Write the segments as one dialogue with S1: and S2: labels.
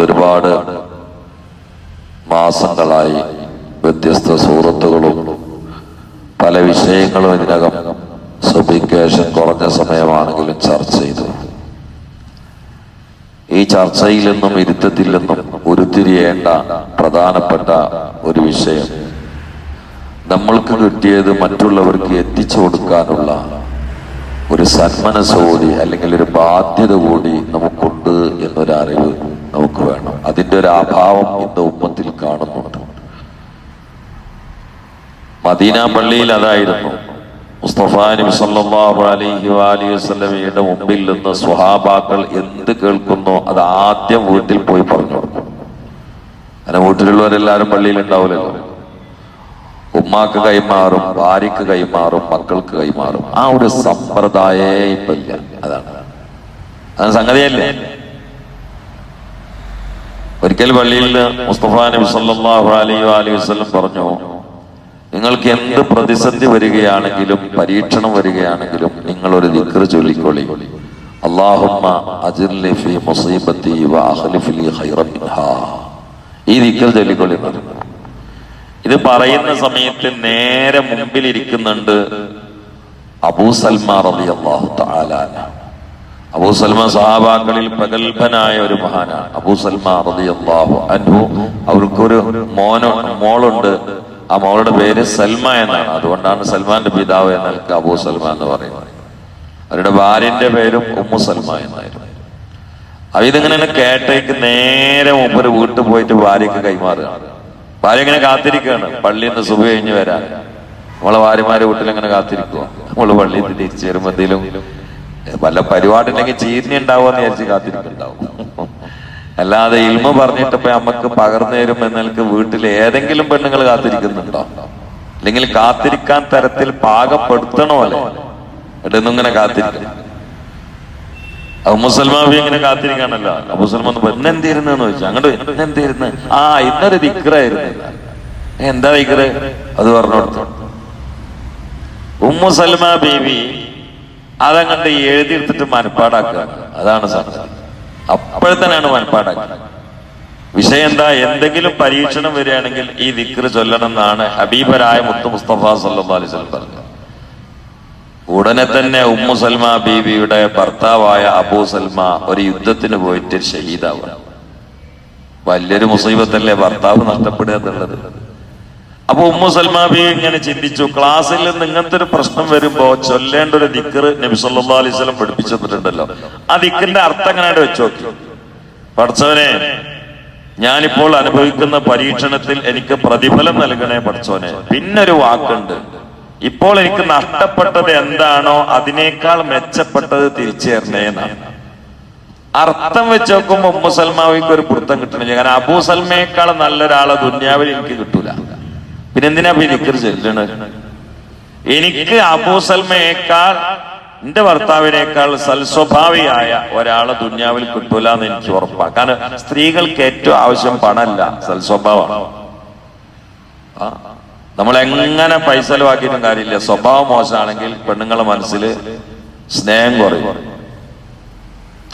S1: ഒരുപാട് മാസങ്ങളായി വ്യത്യസ്ത സുഹൃത്തുക്കളും പല വിഷയങ്ങളും ഇതിനകം സബ്ലിക്കേഷൻ കുറഞ്ഞ സമയമാണെങ്കിലും ചർച്ച ചെയ്തു. ഈ ചർച്ചയിൽ നിന്നും ഇരുത്തത്തിൽ നിന്നും ഉരുത്തിരിയേണ്ട പ്രധാനപ്പെട്ട ഒരു വിഷയം നമ്മൾക്ക് കിട്ടിയത് മറ്റുള്ളവർക്ക് എത്തിച്ചു കൊടുക്കാനുള്ള ഒരു സന്മനസ്സോടി അല്ലെങ്കിൽ ഒരു ബാധ്യത കൂടി നമുക്കുണ്ട് എന്നൊരു അറിവ് നമുക്ക് വേണം. അതിന്റെ ഒരു അഭാവം ഇന്ന് ഉമ്മത്തിൽ കാണുന്നുണ്ട്. മദീന പള്ളിയിൽ അതായിരുന്നു. മുസ്തഫ നബി സല്ലല്ലാഹു അലൈഹി വസല്ലമയുടെ മുമ്പിൽ നിന്ന് സ്വഹാബാക്കൾ എന്ത് കേൾക്കുന്നോ അത് ആദ്യം വീട്ടിൽ പോയി പറഞ്ഞു അങ്ങനെ വീട്ടിലുള്ളവരെല്ലാരും പള്ളിയിൽ ഉണ്ടാവില്ലല്ലോ ഉമ്മാക്ക് കൈമാറും ഭാര്യക്ക് കൈമാറും മക്കൾക്ക് കൈമാറും. ആ ഒരു സമ്പ്രദായേ ഇല്ല അതാണ്. അതാണ് സംഗതിയല്ലേ? ഒരിക്കൽ പള്ളിയിൽ മുസ്തഫ നബി സല്ലല്ലാഹു അലൈഹി വാലിഹി വസല്ലം പറഞ്ഞു നിങ്ങൾക്ക് എന്ത് പ്രതിസന്ധി വരികയാണെങ്കിലും പരീക്ഷണം വരികയാണെങ്കിലും നിങ്ങൾ ഒരു ദിക്ർ ചൊല്ലിക്കൊള്ളി അജിർലി മുസീബത്തി വ. ഇത് പറയുന്ന സമയത്ത് നേരെ മുമ്പിൽ ഇരിക്കുന്നുണ്ട് അബൂ സൽമാ റളിയല്ലാഹു തആല. അബൂ സൽമ സഹാബാക്കളിൽ പ്രഗത്ഭനായ ഒരു മഹാനാണ്. അബൂ സൽമാ റളിയല്ലാഹു അൻഹു. അവർക്കൊരു മോനോ മോളുണ്ട്. ആ മോളുടെ പേര് സൽമ എന്നാണ്. അതുകൊണ്ടാണ് സൽമാന്റെ പിതാവ് എന്നൽക്ക് അബൂ സൽമ എന്ന് പറയുന്നത്. അവരുടെ ഭാര്യന്റെ പേരും ഉമ്മു സൽമ എന്നായിരുന്നു. അപ്പൊ ഇതിങ്ങനെ കേട്ടേക്ക് നേരെ മുമ്പ് വീട്ടിൽ പോയിട്ട് ഭാര്യക്ക് കൈമാറുകയാണ് ഭാര്യ ഇങ്ങനെ കാത്തിരിക്കുകയാണ്. പള്ളിയിൽ നിന്ന് സുഖ കഴിഞ്ഞ് വരാൻ. നമ്മളെ ഭാര്യമാരെ വീട്ടിൽ ഇങ്ങനെ കാത്തിരിക്കുക നമ്മൾ പള്ളിയിൽ നിന്ന് തിരിച്ചു വരുമ്പോ എന്തെങ്കിലും വല്ല പരിപാടി ഉണ്ടെങ്കിൽ ചീരിനി ഉണ്ടാവുമെന്ന് വിചാരിച്ച് കാത്തിരിക്കുന്നുണ്ടാവും. അല്ലാതെ ഇൽമ പറഞ്ഞിട്ടപ്പോ നമുക്ക് പകർന്നു തരും എന്നൽക്ക് വീട്ടിൽ ഏതെങ്കിലും പെണ്ണുങ്ങൾ കാത്തിരിക്കുന്നുണ്ടോ? അല്ലെങ്കിൽ കാത്തിരിക്കാൻ തരത്തിൽ പാകപ്പെടുത്തണോ അല്ലെ? ഇടൊന്നും ഇങ്ങനെ കാത്തിരിക്കണം അപ്പൊ മുസൽമാൻ ഇങ്ങനെ കാത്തിരിക്കാണല്ലോ. മുസൽമാൻ ഇന്നെന്തിരുന്നു ചോദിച്ചു. അങ്ങോട്ട് ഇന്നെന്തിരുന്ന് ആ ഇന്നൊരു ദിക്റായിരുന്നു. എന്താ ദിക്റ്? അത് പറഞ്ഞു കൊടുത്തു. ഉമ്മു സൽമ ബീവി അതങ്ങണ്ട് എഴുതിയെടുത്തിട്ട് മനപ്പാടാക്കുക. അതാണ് സംഗതി. അപ്പോഴത്തന്നെയാണ് മനപ്പാടാക്കുക വിഷയം എന്താ? എന്തെങ്കിലും പരീക്ഷണം വരികയാണെങ്കിൽ ഈ ദിക്ർ ചൊല്ലണം എന്നാണ് ഹബീബരായ മുത്തു മുസ്തഫ സല്ലി അലൈഹി വസല്ലം പറഞ്ഞത്. ഉടനെ തന്നെ ഉമ്മു സൽമ ബീബിയുടെ ഭർത്താവായ അബൂ സൽമ ഒരു യുദ്ധത്തിന് പോയിട്ട് ഷഹീദാവുക. വലിയൊരു മുസീബത്തല്ലേ ഭർത്താവ് നഷ്ടപ്പെടുക എന്നുള്ളത്? അപ്പൊ ഉമ്മു സൽമാബി ഇങ്ങനെ ചിന്തിച്ചു ക്ലാസ്സിൽ നിന്ന് ഇങ്ങനത്തെ ഒരു പ്രശ്നം വരുമ്പോ ചൊല്ലേണ്ട ഒരു ദിക്കർ നബി സല്ലാ അലൈഹി സ്വലം പഠിപ്പിച്ചു ആ ദിക്കറിന്റെ അർത്ഥം എങ്ങനെ വെച്ചു നോക്കി. പഠിച്ചവനെ ഞാനിപ്പോൾ അനുഭവിക്കുന്ന പരീക്ഷണത്തിൽ എനിക്ക് പ്രതിഫലം നൽകണേ പഠിച്ചോനെ പിന്നൊരു വാക്കുണ്ട്. ഇപ്പോൾ എനിക്ക് നഷ്ടപ്പെട്ടത് എന്താണോ അതിനേക്കാൾ മെച്ചപ്പെട്ടത് തിരിച്ചു എന്നാണ്. അർത്ഥം വെച്ച് ഉമ്മു സൽമാവിക്ക് ഒരു പുറത്തം കിട്ടണില്ല. കാരണം അബൂ സൽമയേക്കാൾ നല്ലൊരാളെ ദുന്യാവിൽ എനിക്ക് കിട്ടൂല. പിന്നെ എന്തിനാ ഇപ്പൊ നിക്കർ ചെല്ലണത് എനിക്ക് അബൂസൽമയേക്കാൾ എന്റെ ഭർത്താവിനേക്കാൾ സൽസ്വഭാവിയായ ഒരാളെ ദുന്യാവിൽ കിട്ടൂല എന്ന് എനിക്ക് ഉറപ്പാണ് കാരണം സ്ത്രീകൾക്ക് ഏറ്റവും ആവശ്യം പണമല്ല സൽസ്വഭാവമാണ്. നമ്മൾ എങ്ങനെ പൈസ ചെലവാക്കിയിട്ടും കാര്യമില്ല. സ്വഭാവം മോശമാണെങ്കിൽ പെണ്ണുങ്ങളെ മനസ്സിൽ സ്നേഹം കുറയും.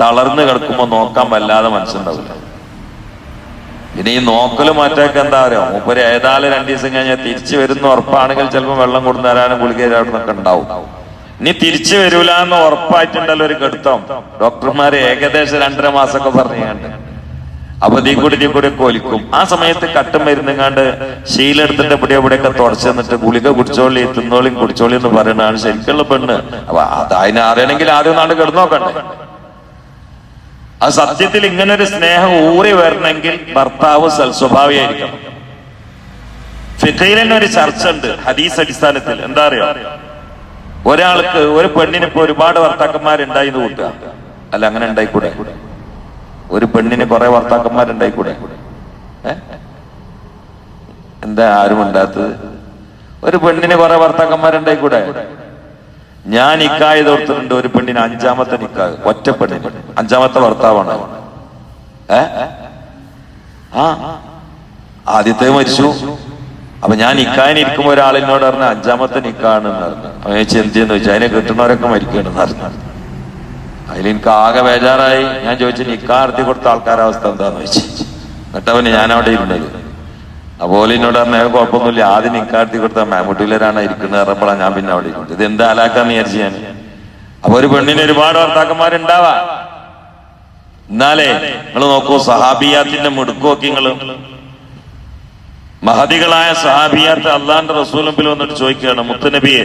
S1: തളർന്നു കിടക്കുമ്പോ നോക്കാൻ വല്ലാതെ മനസ്സുണ്ടാവില്ല. പിന്നെ ഈ നോക്കൽ മാറ്റമൊക്കെ എന്താ അറിയോ? മൂപ്പര് ഏതായാലും രണ്ടു ദിവസം കഴിഞ്ഞാൽ തിരിച്ചു വരുന്ന ഉറപ്പാണെങ്കിൽ ചിലപ്പോൾ വെള്ളം കൊടുത്തു തരാനും ഗുളിക ഒക്കെ ഉണ്ടാവും. ഇനി തിരിച്ചു വരൂല എന്ന് ഉറപ്പായിട്ടുണ്ടല്ലോ ഒരു കെടുത്തം. ഡോക്ടർമാര് ഏകദേശം രണ്ടര മാസമൊക്കെ പറഞ്ഞുകൊണ്ട് അപ്പൊ തീ കൂടി തീ കൂടി കൊലിക്കും. ആ സമയത്ത് കട്ടും മരുന്നുങ്ങാണ്ട് ശീലെടുത്തിട്ട് ഇവിടെ ഒക്കെ തുടച്ചു തന്നിട്ട് ഗുളിക കുടിച്ചോളി തിന്നോളിയും കുടിച്ചോളി എന്ന് പറയുന്നതാണ് ശരിക്കുള്ള പെണ്ണ്. അപ്പൊ അത് അറിയണമെങ്കിൽ ആദ്യം നാട് കിടന്നു അത് സത്യത്തിൽ ഇങ്ങനെ ഒരു സ്നേഹം ഊറി വരണമെങ്കിൽ ഭർത്താവ് സൽസ്വഭാവിയായിരിക്കണം ഫിഖയിൽ തന്നെ ഒരു ചർച്ച ഉണ്ട് ഹദീസ് അടിസ്ഥാനത്തിൽ. എന്താ അറിയോ? ഒരാൾക്ക് ഒരു പെണ്ണിന് ഇപ്പൊ ഒരുപാട് ഭർത്താക്കന്മാരുണ്ടായി എന്ന് കൂട്ടുക അല്ല അങ്ങനെ ഉണ്ടായിക്കൂടെ? ഒരു പെണ്ണിന് കുറെ ഭർത്താക്കന്മാരുണ്ടായിക്കൂടെ? എന്താ ആരും ഉണ്ടാത്തത് ഒരു പെണ്ണിന് കുറെ ഭർത്താക്കന്മാരുണ്ടായിക്കൂടെ? ഞാൻ നിക്കായ തോർത്തിട്ടുണ്ട് ഒരു പെണ്ണിന് അഞ്ചാമത്തെ നിക്കാ ഒറ്റ പെണ്ണിന്. അഞ്ചാമത്തെ ഭർത്താവാണ്. ആ. ആദ്യത്തെ മരിച്ചു. അപ്പൊ ഞാൻ നിക്കായന് ഇരിക്കുമ്പോ ഒരാളിനോട് പറഞ്ഞ അഞ്ചാമത്തെ നിക്കാണ് പറഞ്ഞു. അവൻ വെച്ചാൽ അതിനെ കിട്ടുന്നവരൊക്കെ മരിക്കണെന്ന് പറഞ്ഞു. അതിലെനിക്ക് ആകെ ബേജാറായി. ഞാൻ ചോദിച്ചു നിക്കാർത്തി കൊടുത്ത ആൾക്കാരുടെ അവസ്ഥ എന്താന്ന് ചോദിച്ചു. എന്നിട്ട് അവന് ഞാൻ അവിടെ ഇരുന്നത്. അപ്പോൾ എന്നോട് പറഞ്ഞ "ഏ, കുഴപ്പമൊന്നുമില്ല ആദ്യം നിക്കാട്ടി കൊടുത്ത മാമുട്ടിയിലാണ് ഇരിക്കുന്നത് പറഞ്ഞപ്പോഴാണ് ഞാൻ പിന്നെ അവിടെ ഇരിക്കുന്നത് ഇത് എന്താ ആലാക്കാന്ന് വിചാരിച്ചു ഞാൻ. അപ്പൊ ഒരു പെണ്ണിന് ഒരുപാട് ഭർത്താക്കന്മാരുണ്ടാവാ. എന്നാലേ നിങ്ങൾ നോക്കൂ സഹാബിയാത്തിന്റെ മുടുക്കുമൊക്കെ നിങ്ങൾ മഹതികളായ സഹാബിയാത്ത് അള്ളാന്റെ റസൂലമ്പിൽ വന്നിട്ട് ചോദിക്കുകയാണ് മുത്തുനബിയെ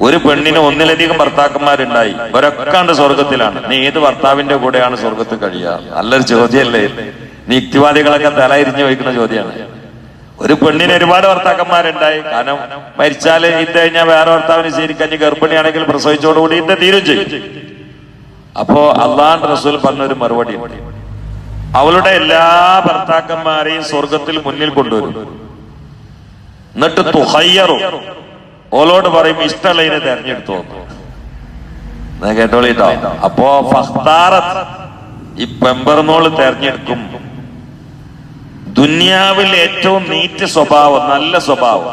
S1: ഒരു പെണ്ണിന് ഒന്നിലധികം ഭർത്താക്കന്മാരുണ്ടായി. ഒരൊക്കാണ്ട് സ്വർഗത്തിലാണ് നീ ഏത് ഭർത്താവിന്റെ കൂടെയാണ് സ്വർഗത്തിൽ കഴിയുക? നല്ലൊരു ചോദ്യമല്ലേ യുക്തിവാദികളൊക്കെ തലയിരിഞ്ഞു വയ്ക്കുന്ന ചോദ്യമാണ്. ഒരു പെണ്ണിന് ഒരുപാട് ഭർത്താക്കന്മാരുണ്ടായി. കാരണം മരിച്ചാൽ ഇത് കഴിഞ്ഞാൽ വേറെ ഭർത്താവിന് ശരിക്കഞ്ഞ് ഗർഭിണിയാണെങ്കിൽ പ്രസവിച്ചോടുകൂടി ഇന്ന് തീരും ചെയ്യും. അപ്പോ അള്ളാൻ റസൂൽ പറഞ്ഞൊരു മറുപടി അവളുടെ എല്ലാ ഭർത്താക്കന്മാരെയും സ്വർഗത്തിൽ മുന്നിൽ കൊണ്ടുവരും. എന്നിട്ട് തുഹയ്യറും ഓളോട് പറയും ഇഷ്ടമുള്ളതിനെ തെരഞ്ഞെടുത്തു കേട്ടോളിട്ടോ അപ്പോ ഫഖ്താറത്ത് ഈ പെമ്പർനോൾ തെരഞ്ഞെടുക്കും. ദുനിയാവിൽ ഏറ്റവും നീറ്റ് സ്വഭാവം നല്ല സ്വഭാവം.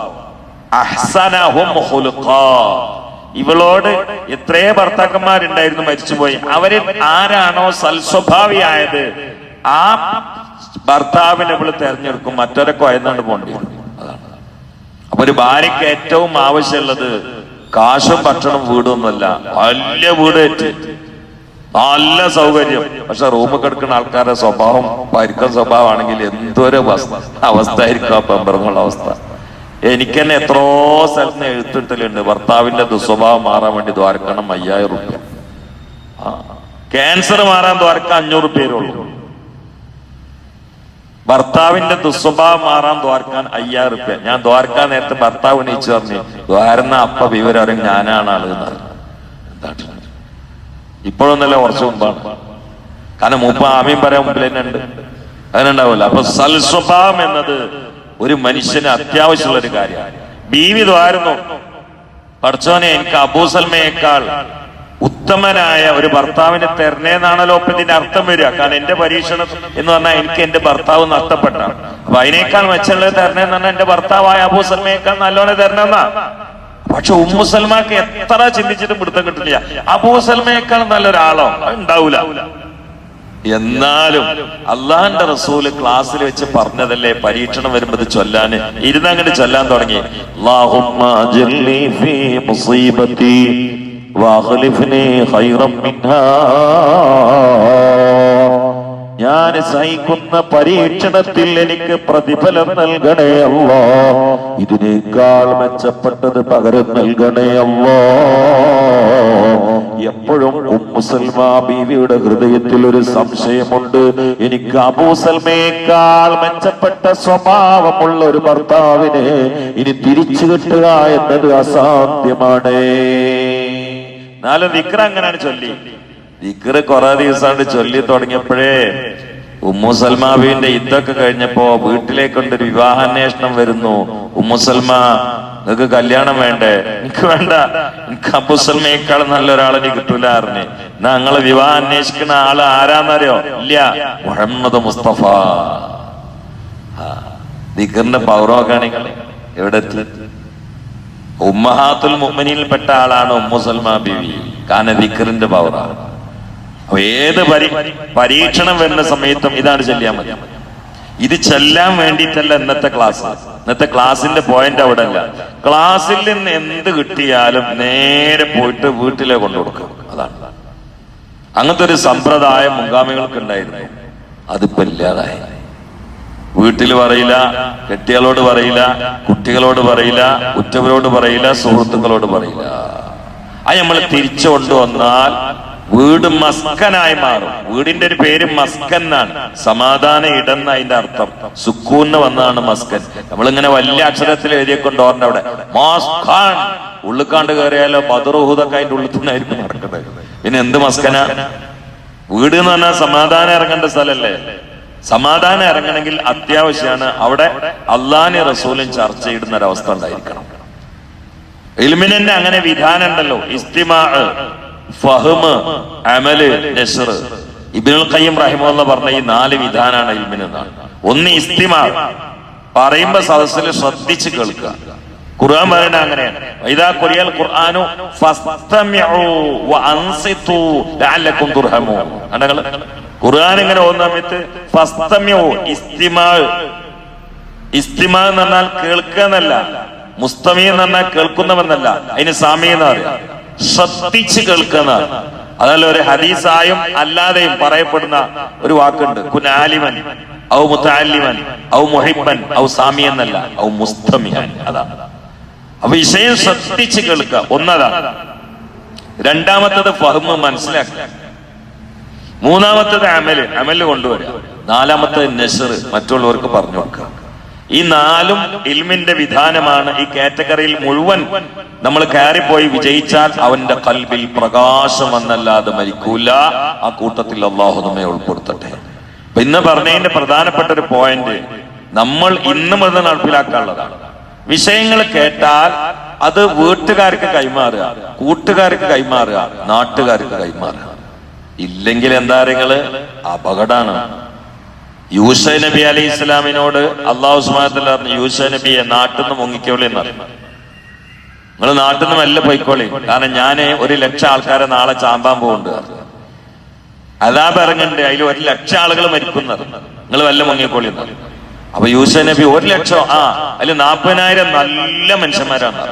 S1: ഇവളോട് എത്രയോ ഭർത്താക്കന്മാരുണ്ടായിരുന്നു മരിച്ചുപോയി. അവരിൽ ആരാണോ സൽസ്വഭാവിയായത് ആ ഭർത്താവിനെ ഇവൾ തെരഞ്ഞെടുക്കും. മറ്റൊരെ കൊയന്നുകൊണ്ട് പോണ്ടി അതാണ് അപ്പൊ ഒരു ഭാര്യക്ക് ഏറ്റവും ആവശ്യമുള്ളത് കാശും ഭക്ഷണം വീടൊന്നുമല്ല വലിയ വീട് ഏറ്റ് നല്ല സൗകര്യം. പക്ഷെ റൂമ് കിടക്കുന്ന ആൾക്കാരുടെ സ്വഭാവം പരിക്കം സ്വഭാവമാണെങ്കിൽ എന്തൊരു അവസ്ഥ ആയിരിക്കും ആ പെമ്പറങ്ങളുടെ അവസ്ഥ. എനിക്ക് തന്നെ എത്രയോ സ്ഥലത്ത് എഴുത്തിട്ടലുണ്ട്. ഭർത്താവിന്റെ ദുസ്വഭാവം മാറാൻ വേണ്ടി ദ്വാരക്കണം അയ്യായിരം റുപ്യ. ക്യാൻസർ മാറാൻ ദ്വാരക്ക അഞ്ഞൂറ് പേരുള്ളൂ ഭർത്താവിന്റെ ദുസ്വഭാവം മാറാൻ ദ്വാരക്കാൻ അയ്യായിരം റുപ്യ. ഞാൻ ദ്വാരക്കാൻ നേരത്തെ ഭർത്താവ് ഉന്നയിച്ചു പറഞ്ഞു ദ്വാരന്ന അപ്പ വിവരം ഞാനാണ് ആൾ എന്ന് പറഞ്ഞു. ഇപ്പോഴൊന്നല്ല കുറച്ച് മുമ്പാണ്. കാരണം മൂപ്പ ആമീൻ പറയാൻ മുമ്പിൽ തന്നെ ഉണ്ട്. അതിനുണ്ടാവില്ല അപ്പൊ സൽസ്വഭാവം എന്നത് ഒരു മനുഷ്യന് അത്യാവശ്യമുള്ള ഒരു കാര്യമാണ്. ബീവി ദ്വാരുന്നു പഠിച്ചോനെ എനിക്ക് അബൂസൽമയേക്കാൾ ഉത്തമനായ ഒരു ഭർത്താവിനെ തരണേന്നാണല്ലോ ഇപ്പൊ ഇതിന്റെ അർത്ഥം വരിക. കാരണം എന്റെ പരീക്ഷണം എന്ന് പറഞ്ഞാൽ എനിക്ക് എന്റെ ഭർത്താവ് നഷ്ടപ്പെട്ടാണ്. അപ്പൊ അതിനേക്കാൾ മെച്ചമുള്ളത് തരണേന്ന് പറഞ്ഞാൽ എന്റെ ഭർത്താവായ അബൂസൽമയേക്കാൾ നല്ലോണം തരണമെന്നാ പക്ഷെ ഉമ്മുസൽമാക്ക് എത്ര ചിന്തിച്ചിട്ടും പിടുത്തം കിട്ടില്ല അബൂ സൽമയേക്കാൾ നല്ലൊരാളോ? ഉണ്ടാവൂല. എന്നാലും അള്ളാഹന്റെ റസൂൽ ക്ലാസ്സിൽ വെച്ച് പറഞ്ഞതല്ലേ പരീക്ഷണം വരുമ്പോൾ ചൊല്ലാന്. ഇരുന്നങ്ങോട്ട് ചൊല്ലാൻ തുടങ്ങി. അല്ലാഹുമ്മ ഞാൻ സഹിക്കുന്ന പരീക്ഷണത്തിൽ എനിക്ക് പ്രതിഫലം നൽകണേ അല്ലോ. ഇതിനേക്കാൾ മെച്ചപ്പെട്ടത് പകരം നൽകണേ അല്ലോ. എപ്പോഴും മുസൽമാ ബീവിയുടെ ഹൃദയത്തിൽ ഒരു സംശയമുണ്ട്. എനിക്ക് അബൂസൽമയേക്കാൾ മെച്ചപ്പെട്ട സ്വഭാവമുള്ള ഒരു ഭർത്താവിനെ ഇനി തിരിച്ചു കിട്ടുക എന്നത് അസാധ്യമാണ്. നാല് വിക്ര അങ്ങനെയാണ് ചൊല്ലി. ദിക്റ് കുറെ ദിവസമായിട്ട് ചൊല്ലി തുടങ്ങിയപ്പോഴേ ഉമ്മു സൽമാബിന്റെ ഇതൊക്കെ കഴിഞ്ഞപ്പോ വീട്ടിലേക്കൊണ്ടൊരു വിവാഹാന്വേഷണം വരുന്നു. ഉമ്മു സൽമ നിങ്ങക്ക് കല്യാണം വേണ്ടേ? എനിക്ക് വേണ്ട. എനിക്ക് അബുസൽമയേക്കാൾ നല്ലൊരാളെ എനിക്ക് കിട്ടൂല അറിഞ്ഞ് എന്നാ നിങ്ങളെ വിവാഹം അന്വേഷിക്കുന്ന ആൾ ആരാന്നറിയോ? ഇല്ല. മുഹമ്മദ് മുസ്തഫ. ദിക്കറിന്റെ പൗരമൊക്കെ ആണെങ്കിൽ എവിടെ ഉമ്മഹാത്തുൽ മുമ്മനിയിൽപ്പെട്ട ആളാണ് ഉമ്മു സൽമാ ബിവി. കാന ദിക്കറിന്റെ പൗറാണ് ഏത് പരി പരീക്ഷണം വരുന്ന സമയത്തും ഇതാണ് ചെല്ലാൻ മതി. ഇത് ചെല്ലാൻ വേണ്ടിയിട്ടല്ല ഇന്നത്തെ ക്ലാസ് ഇന്നത്തെ ക്ലാസ്സിന്റെ പോയിന്റ് അവിടെ അല്ല. ക്ലാസ്സിൽ നിന്ന് എന്ത് കിട്ടിയാലും നേരെ പോയിട്ട് വീട്ടിലെ കൊണ്ടു കൊടുക്കുക അതാണ്. അങ്ങനത്തെ ഒരു സമ്പ്രദായം മുൻഗാമികൾക്ക് ഉണ്ടായിരുന്നു. അതിപ്പോ ഇല്ലാതായി. വീട്ടിൽ പറയില്ല കെട്ടികളോട് പറയില്ല കുട്ടികളോട് പറയില്ല ഉറ്റവരോട് പറയില്ല സുഹൃത്തുക്കളോട് പറയില്ല. അത് നമ്മൾ തിരിച്ചു കൊണ്ടുവന്നാൽ വീട് മസ്കനായി മാറും. വീടിന്റെ ഒരു പേര് മസ്കൻ എന്നാണ്. സമാധാന ഇടം എന്ന അതിന്റെ അർത്ഥം. സുക്കൂന്ന് വന്നതാണ് മസ്കൻ. നമ്മളിങ്ങനെ വലിയ അക്ഷരത്തിൽ എഴുതിയൊക്കെ ഓർമ്മ അവിടെ. മാസ്ഖാൻ ഉള്ളിക്കാണ്ട് കയറിയാലോ ബദറുഹൂദൊക്കെ അതിന്റെ ഉള്ളിൽ തന്നെയായിരിക്കും നടക്കുന്നത്. പിന്നെ എന്ത് മസ്കന? വീട് എന്ന് പറഞ്ഞാൽ സമാധാനം ഇറങ്ങേണ്ട സ്ഥലല്ലേ? സമാധാനം ഇറങ്ങണമെങ്കിൽ അത്യാവശ്യമാണ്. അവിടെ അള്ളാഹി റസൂലും ചെയ്യുന്ന ഒരവസ്ഥ ഉണ്ടായിരിക്കണം. ഇൽമിനെ അങ്ങനെ വിധാനം ഉണ്ടല്ലോ. ഇസ്തിമാ. ഫഹ്മ് അമൽ നസ്ർ. ഇബ്നുൽ ഖയ്യിം റഹിമുള്ള പറഞ്ഞ ഈ നാല് വിധാനാണ് ഇൽമിന്. എന്നാണ് ഒന്ന് ഇസ്തിമാ. പറയുമ്പോ സദസ്സിൽ ശ്രദ്ധിച്ച് കേൾക്കുക.
S2: ഖുർആൻ പറയുന്ന അങ്ങനെയാണ്. ഇതാ കൊറിയൽ ഖുർആനു ഫസ്തമിഉ വഅൻസിതു ലഅല്ലക്കും തുർഹമൂൻ. കണ്ടങ്ങൾ ഖുർആൻ ഇങ്ങനെ ഓന്ന സമയത്ത് ഫസ്തമിഉ ഇസ്തിമാ. ഇസ്തിമാ എന്ന് പറഞ്ഞാൽ കേൾക്കുക എന്നല്ല. മുസ്തമി എന്ന് പറഞ്ഞാൽ കേൾക്കുന്നവെന്നല്ല അതിന് സാമി എന്ന് പറയാം. ശ്രദ്ധിച്ച് കേൾക്കുന്ന. അതല്ല ഒരു ഹദീസായും അല്ലാതെയും പറയപ്പെടുന്ന ഒരു വാക്കുണ്ട്. കുനാലിമൻ ഔ മുത്താലിമൻ ഔ മുഹിബൻ ഔ സാമി എന്നല്ല ഔ മുസ്തമി അതാ. അപ്പൊ വിഷയം ശ്രദ്ധിച്ച് കേൾക്കുക. ഒന്നതാ രണ്ടാമത്തത് ഫഹ്മ മനസ്സിലാക്കുക. മൂന്നാമത്തത് അമൽ. അമൽ കൊണ്ടുവരിക. നാലാമത്തത് നെസർ മറ്റുള്ളവർക്ക് പറഞ്ഞു കൊടുക്കുക ഈ നാലും ഇൽമിന്റെ വിധാനമാണ് ഈ കാറ്റഗറിയിൽ മുഴുവൻ നമ്മൾ കയറിപ്പോയി വിജയിച്ചാൽ അവന്റെ കൽബിൽ പ്രകാശം വന്നല്ലാതെ മരിക്കൂല. ആ കൂട്ടത്തിൽ അള്ളാഹു നമ്മെ ഉൾപ്പെടുത്തട്ടെ. ഇന്ന് പറഞ്ഞതിന്റെ പ്രധാനപ്പെട്ട ഒരു പോയിന്റ് നമ്മൾ ഇന്ന് മുതൽ നടപ്പിലാക്കാനുള്ളതാണ്. വിഷയങ്ങൾ കേട്ടാൽ അത് വീട്ടുകാർക്ക് കൈമാറുക കൂട്ടുകാർക്ക് കൈമാറുക നാട്ടുകാർക്ക് കൈമാറുക. ഇല്ലെങ്കിൽ എന്താ നിങ്ങൾ അപകടമാണ്. യൂസ നബി അലി ഇസ്ലാമിനോട് അള്ളാഹു സുമാത്തിൽ പറഞ്ഞു യൂസ നബിയെ നാട്ടിൽ നിന്ന് മുങ്ങിക്കോളി എന്നറിയും നിങ്ങൾ നാട്ടിൽ നിന്ന് എല്ലാം പോയിക്കോളി. കാരണം ഞാൻ ഒരു ലക്ഷം ആൾക്കാരെ നാളെ ചാമ്പാൻ പോകുന്നുണ്ട് അതാ ഇറങ്ങുന്നുണ്ട് അതിൽ ഒരു ലക്ഷം ആളുകൾ മരിക്കുന്നത് നിങ്ങൾ വല്ല മുങ്ങിക്കോളി എന്ന് പറയും. അപ്പൊ യൂസ നബി ഒരു ലക്ഷം ആ അതിൽ നാൽപ്പതിനായിരം നല്ല മനുഷ്യന്മാരാണ്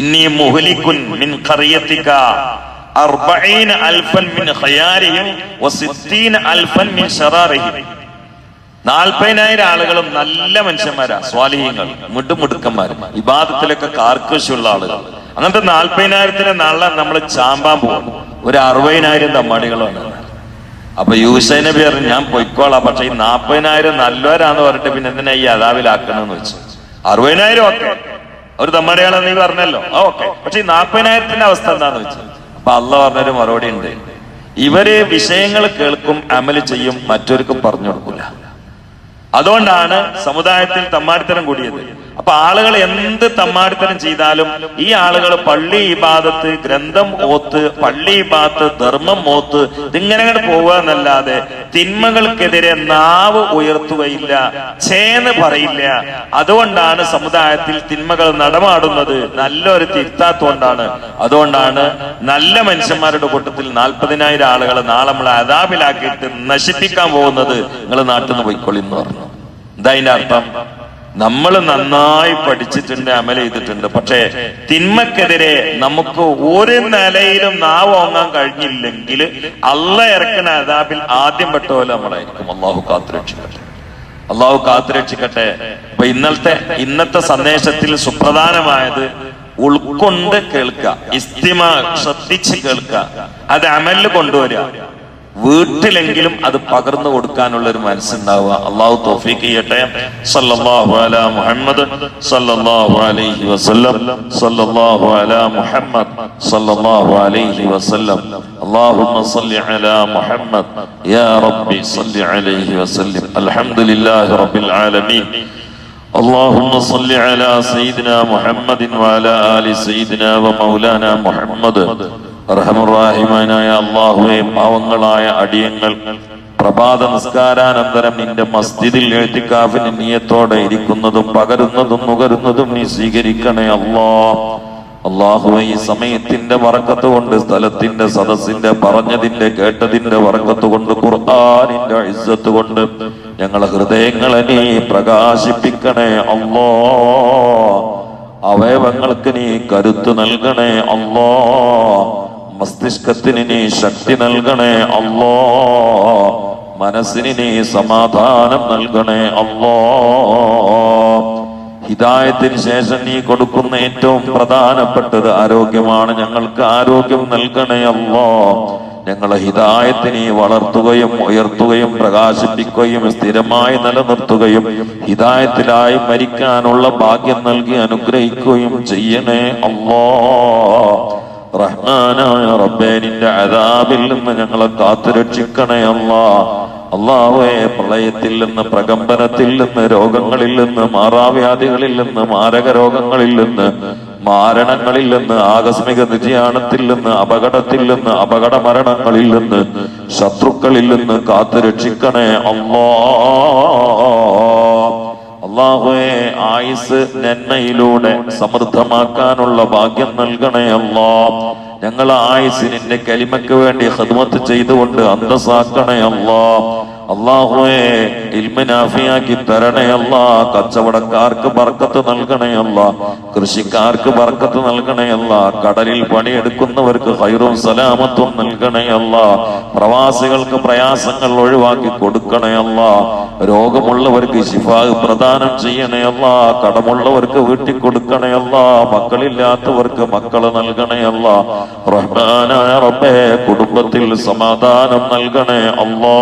S2: ഇന്നി മുഹലിക്കുൻ മിൻ ഖറിയത്തിക അർബഈന അൽഫൻ മിൻ ഖയാരിഹിം വസിത്തീൻ അൽഫൻ മിൻ ശറാറിഹിം. നാൽപ്പതിനായിരം ആളുകളും നല്ല മനുഷ്യന്മാരാ സ്വാലിഹ്യങ്ങൾ മിടുമിടുക്കന്മാർ വിവാദത്തിലൊക്കെ കാർക്കശുള്ള ആളുകൾ. അങ്ങനത്തെ നാൽപ്പതിനായിരത്തിന് നാളെ നമ്മൾ ചാമ്പാൻ പോകും ഒരു അറുപതിനായിരം തമ്മാടികളുണ്ട് അപ്പൊ യൂസൈ നബി ഞാൻ പൊയ്ക്കോളാം പക്ഷെ ഈ നാൽപ്പതിനായിരം നല്ലവരാന്ന് പറഞ്ഞിട്ട് പിന്നെ എന്തിനാ ഈ അതാവിലാക്കണമെന്ന് വെച്ചു? അറുപതിനായിരം ഓക്കെ. ഒരു തമ്മാടിയാളെന്ന് നീ പറഞ്ഞല്ലോ. ഓക്കെ. പക്ഷെ ഈ നാൽപ്പതിനായിരത്തിന്റെ അവസ്ഥ എന്താന്ന് വെച്ചു? അപ്പൊ അല്ല പറഞ്ഞൊരു മറുപടി ഉണ്ട്. ഇവർ വിഷയങ്ങൾ കേൾക്കും അമൽ ചെയ്യും മറ്റൊരുക്കും പറഞ്ഞു കൊടുക്കൂല. അതുകൊണ്ടാണ് സമുദായത്തിൽ തമ്മാടിത്തരം കൂടിയത്. അപ്പൊ ആളുകൾ എന്ത് തമ്മാടിത്തരം ചെയ്താലും ഈ ആളുകൾ പള്ളി ഇബാദത്ത് ഗ്രന്ഥം ഓത്ത് പള്ളി ഇബാദത്ത് ധർമ്മം ഓത്ത് ഇതിങ്ങനെ പോവുക എന്നല്ലാതെ തിന്മകൾക്കെതിരെ നാവ് ഉയർത്തുകയില്ല ചേന്ന് പറയില്ല. അതുകൊണ്ടാണ് സമുദായത്തിൽ തിന്മകൾ നടമാടുന്നത് നല്ലൊരു തിരുത്താത്തോണ്ടാണ്. അതുകൊണ്ടാണ് നല്ല മനുഷ്യന്മാരുടെ കൂട്ടത്തിൽ നാൽപ്പതിനായിരം ആളുകളെ നാളെ നമ്മൾ അതാപിലാക്കിയിട്ട് നശിപ്പിക്കാൻ പോകുന്നത് നിങ്ങൾ നാട്ടിൽ നിന്ന് പോയിക്കൊള്ളി എന്ന് പറഞ്ഞു. എന്താ അതിന്റെ അർത്ഥം? നമ്മൾ നന്നായി പഠിച്ചിട്ടുണ്ട് അമൽ ചെയ്തിട്ടുണ്ട്. പക്ഷേ തിന്മക്കെതിരെ നമുക്ക് ഒരു നിലയിലും നാവ് ഓങ്ങാൻ കഴിഞ്ഞില്ലെങ്കിൽ അള്ള ഇറക്കുന്ന അതാബിൽ ആദ്യം പെട്ട പോലെ നമ്മളായിരിക്കും. അള്ളാഹു കാത്തുരക്ഷിക്കട്ടെ അള്ളാഹു കാത്തുരക്ഷിക്കട്ടെ അപ്പൊ ഇന്നത്തെ ഇന്നത്തെ സന്ദേശത്തിൽ സുപ്രധാനമായത് ഉൾക്കൊണ്ട് കേൾക്കുക ഇസ്തിമ ശ്രദ്ധിച്ച് കേൾക്കുക അത് അമലിൽ കൊണ്ടുവരിക. വീട്ടിലെങ്കിലും അത് പകർന്നു കൊടുക്കാനുള്ള ഒരു മനസ്സുണ്ടാവുക അള്ളാഹു തോഫീക്ക് ചെയ്യട്ടെ സല്ലല്ലാഹു അലാ മുഹമ്മദ് സല്ലല്ലാഹു അലൈഹി വസല്ലം സല്ലല്ലാഹു അലാ മുഹമ്മദ് സല്ലല്ലാഹു അലൈഹി വസല്ലം اللهم صل على محمد يا ربي صل عليه وسلم الحمد لله رب العالمين اللهم صل على سيدنا محمد وعلى آل سيدنا ومولانا محمد റഹമുറാഹിമാനായ അള്ളാഹുവെ പാവങ്ങളായ അടിയങ്ങൾ പ്രഭാത നിസ്കാരാനന്തരം നിന്റെ മസ്ജിദിൽ എഴുത്തിക്കാഫിന് നീയത്തോടെ ഇരിക്കുന്നതും പകരുന്നതും നുകരുന്നതും നീ സ്വീകരിക്കണേ അള്ളാ അള്ളാഹുവെ ഈ സമയത്തിന്റെ വറക്കത്ത് കൊണ്ട് സ്ഥലത്തിന്റെ സദസ്സിന്റെ പറഞ്ഞതിന്റെ കേട്ടതിന്റെ വറക്കത്ത് കൊണ്ട് ഖുർആാനിന്റെ ഇസ്സത്ത് കൊണ്ട് ഞങ്ങളെ ഹൃദയങ്ങളെ നീ പ്രകാശിപ്പിക്കണേ അള്ളോ അവയവങ്ങൾക്ക് നീ കരുത്ത് നൽകണേ അല്ലാ. മസ്തിഷ്കത്തിന് നീ ശക്തി നൽകണേ അല്ലോ മനസ്സിന് നീ സമാധാനം നൽകണേ അല്ലോ ഹിതായത്തിന് ശേഷം നീ കൊടുക്കുന്ന ഏറ്റവും പ്രധാനപ്പെട്ടത് ആരോഗ്യമാണ്. ഞങ്ങൾക്ക് ആരോഗ്യം നൽകണേ അല്ലോ ഞങ്ങളെ ഹിതായത്തിനെ വളർത്തുകയും ഉയർത്തുകയും പ്രകാശിപ്പിക്കുകയും സ്ഥിരമായി നിലനിർത്തുകയും ഹിതായത്തിലായി മരിക്കാനുള്ള ഭാഗ്യം നൽകി അനുഗ്രഹിക്കുകയും ചെയ്യണേ അല്ലോ റഹ്മാനായ റബ്ബേ നിന്റെ അതാബിൽ നിന്ന് ഞങ്ങളെ കാത്തുരക്ഷിക്കണേ അല്ലാ. അള്ളാഹുവെ പ്രളയത്തിൽ നിന്ന് പ്രകമ്പനത്തിൽ നിന്ന് രോഗങ്ങളിൽ നിന്ന് മാറാവ്യാധികളിൽ നിന്ന് മാരക രോഗങ്ങളിൽ നിന്ന് മാരണങ്ങളിൽ നിന്ന് ആകസ്മിക നിര്യാണത്തിൽ നിന്ന് അപകടത്തിൽ നിന്ന് അപകട മരണങ്ങളിൽ നിന്ന് ശത്രുക്കളിൽ നിന്ന് കാത്തുരക്ഷിക്കണേ അല്ലാ.
S1: അള്ളാഹുവെ ആയുസ് നന്മയിലൂടെ സമൃദ്ധമാക്കാനുള്ള ഭാഗ്യം നൽകണേ അല്ലാ ഞങ്ങൾ ആയുസ് നിന്റെ കലിമയ്ക്ക് വേണ്ടി ഹദ്മത്ത് ചെയ്തുകൊണ്ട് അന്തസ്സാക്കണേ അല്ലാ അള്ളാഹുവെ ഇൽമിനാഫിയാക്കി തരണയല്ല കച്ചവടക്കാർക്ക് ബർക്കത്ത് നൽകണയല്ല കൃഷിക്കാർക്ക് ബർക്കത്ത് നൽകണയല്ല കടലിൽ പണിയെടുക്കുന്നവർക്ക് ഹൈറും സലാമത്വം നൽകണയല്ല പ്രവാസികൾക്ക് പ്രയാസങ്ങൾ ഒഴിവാക്കി കൊടുക്കണയല്ല രോഗമുള്ളവർക്ക് ശിഫാ പ്രദാനം ചെയ്യണയല്ല കടമുള്ളവർക്ക് വീട്ടിൽ കൊടുക്കണയല്ല മക്കളില്ലാത്തവർക്ക് മക്കൾ നൽകണയല്ല റഹ്മാനായ റബ്ബേ കുടുംബത്തിൽ സമാധാനം നൽകണേ അല്ലാ.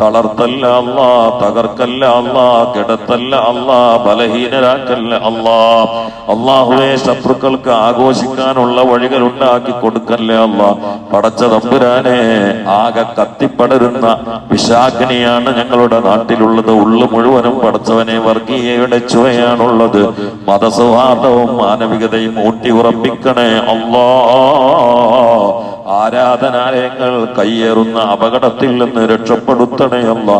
S1: തളർത്തല്ല അല്ലാ തകർക്കല്ല അല്ലാ കിടത്തല്ല അല്ലാ ബലഹീനരാക്കല്ല അല്ലാ അള്ളാഹുവെ ശത്രുക്കൾക്ക് ആഘോഷിക്കാനുള്ള വഴികൾ ഉണ്ടാക്കി കൊടുക്കല്ലേ അല്ലാ പടച്ച തമ്പുരാനെ ആകെ കത്തിപ്പടരുന്ന വിശാഖിനിയാണ് ഞങ്ങളുടെ നാട്ടിലുള്ളത്. ഉള്ളു മുഴുവനും പടച്ചവനെ വർഗീയയുടെ ചുവയാണുള്ളത്. മതസൗഹാർദ്ദവും മാനവികതയും ഊട്ടി ഉറപ്പിക്കണേ അല്ലാ ആരാധനാലയങ്ങൾ കയ്യേറുന്ന അപകടത്തിൽ നിന്ന് രക്ഷപ്പെടുത്തണയല്ല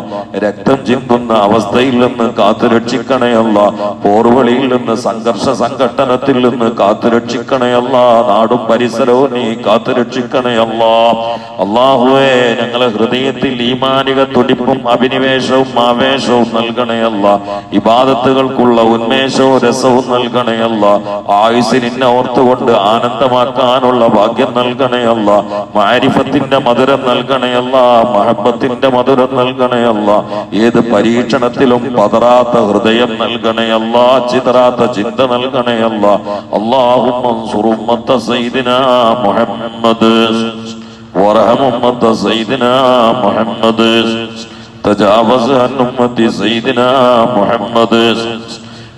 S1: രക്തം ചിന്തുന്ന അവസ്ഥയിൽ നിന്ന് കാത്തുരക്ഷിക്കണയല്ല പോർവളിയിൽ നിന്ന് സംഘർഷ സംഘട്ടനത്തിൽ നിന്ന് കാത്തുരക്ഷിക്കണയല്ല നാടും പരിസരവും നീ കാത്തുരക്ഷിക്കണയല്ല. അള്ളാഹുവേ ഞങ്ങളെ ഹൃദയത്തിൽ ഈമാനിക തുടിപ്പും അഭിനിവേശവും ആവേശവും നൽകണയല്ല ഇബാദത്തുകൾക്കുള്ള ഉന്മേഷവും രസവും നൽകണയല്ല ആയുസിനെ ഓർത്തുകൊണ്ട് ആനന്ദമാക്കാനുള്ള ഭാഗ്യം നൽകണയല്ല മാരിഫത്തിന്റെ മധുരം നൽകണയല്ല മഹബത്തിന്റെ മധുരം നൽകണയല്ല ഏത് പരീക്ഷണത്തിലും പതറാത്ത ഹൃദയം നൽകണയല്ല ചിതറാത്ത ചിന്ത നൽകണയല്ല അള്ളാഹുമ്മ സൈദിന മുഹമ്മദ് وارحم أمة سيدنا محمد تجاوز عن أمة سيدنا محمد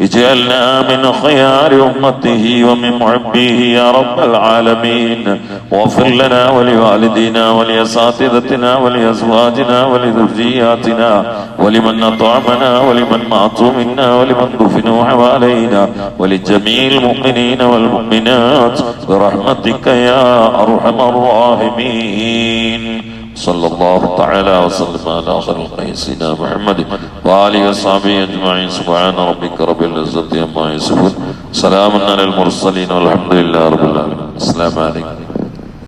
S1: اجعلنا من خيار أمته ومن محبيه يا رب العالمين واغفر لنا ولوالدينا ولأساتذتنا ولأزواجنا ولذرياتنا ولمن أطعمنا ولمن ماتوا منا ولمن دفنوا حوالينا ولجميع المؤمنين والمؤمنات برحمتك يا أرحم الراحمين صلى الله تعالى وسلم على خلق سيدنا محمد وآله وصحبه أجمعين سبحان ربك رب العزة عما يصفون سلام على المرسلين والحمد لله رب العالمين السلام عليكم